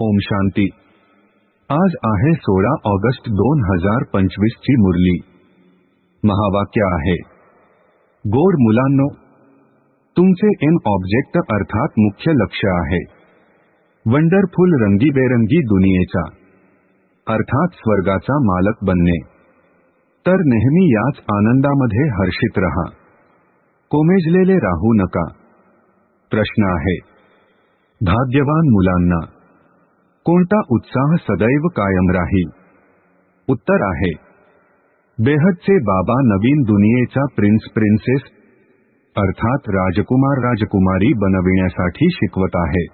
शांती। आज आहे सोळा ऑगस्ट दोन हज़ार पंचवीस ची मुरली। महावाक्य आहे गोड मुलांनो, तुमचे एम ऑब्जेक्ट अर्थात मुख्य लक्ष आहे, वंडरफुल रंगीबेरंगी दुनियेचा, अर्थात स्वर्गाचा मालक बनणे, तर नेहमी याच आनंदामध्ये हर्षित रहा, कोमेजलेले राहू नका. प्रश्न आहे, भाग्यवान मुलांना कोणता उत्साह सदैव कायम राहील? उत्तर आहे बेहदचे बाबा नवीन दुनियेचा प्रिन्स प्रिन्सेस अर्थात राजकुमार राजकुमारी बनविण्यासाठी शिकवत आहे.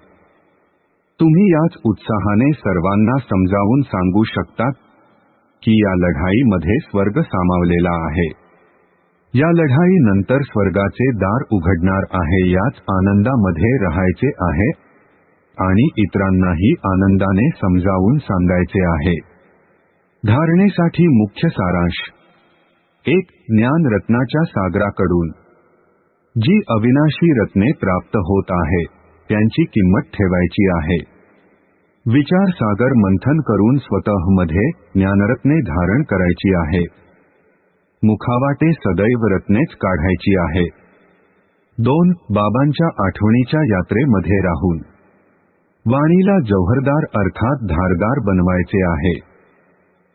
तुम्ही याच उत्साहाने सर्वांना समजावून सांगू शकता की या लढाईमध्ये स्वर्ग सामावलेला आहे. या लढाईनंतर स्वर्गाचे दार उघडणार आहे याच आनंदामध्ये राहायचे आहे आणि इतरांनाही आनंदाने समजावून सांगायचे आहे. धारणेसाठी मुख्य सारांश. एक ज्ञान रत्नाच्या सागराकडून. जी अविनाशी रत्ने प्राप्त होत आहे त्यांची किंमत ठेवायची आहे. विचार सागर मंथन करून स्वतःमध्ये ज्ञानरत्ने धारण करायची आहे. मुखावाटे सदैव रत्नेच काढायची आहे. दोन बाबांच्या आठवणीच्या यात्रेमध्ये राहून. वाणीला जौहरदार अर्थात धारदार बनवायचे आहे.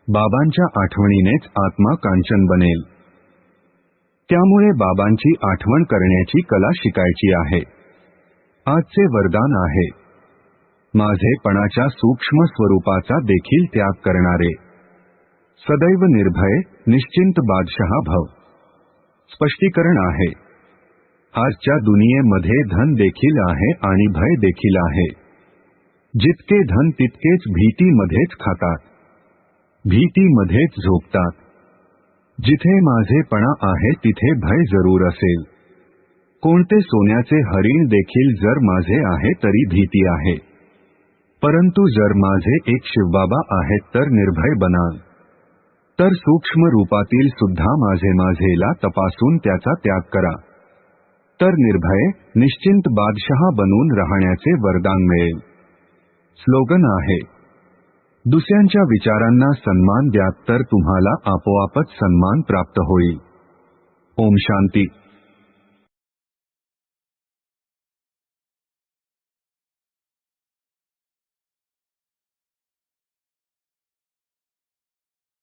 बाबांच्या आठवणीनेच आत्मा कांचन बनेल. त्यामुळे बाबांची आठवण करण्याची कला शिकायची आहे. आजचे वरदान आहे. माझेपणाच्या सूक्ष्म स्वरूपाचा देखील त्याग करणारे. सदैव निर्भय निश्चिंत बादशहा भव. स्पष्टीकरण आहे. आजच्या दुनियेमध्ये धन देखील आहे आणि भय देखील आहे. जितके धन तितकेच भीतीमध्येच खातात. भीतीमध्येच झोपतात. जिथे माझेपणा आहे तिथे भय जरूर असेल. कोणते सोन्याचे हरिण देखील जर माझे आहे तरी भीती आहे. परंतु जर माझे एक शिवबाबा आहेत तर निर्भय बनाल. तर सूक्ष्म रूपातील सुद्धा माझे माझेला तपासून त्याचा त्याग करा. तर निर्भय निश्चिंत बादशहा बनून राहण्याचे वरदान मिळेल. स्लोगन आहे. दुसऱ्यांच्या विचारांना सन्मान द्या तर तुम्हाला आपोआपच सन्मान प्राप्त होईल. ओम शांती.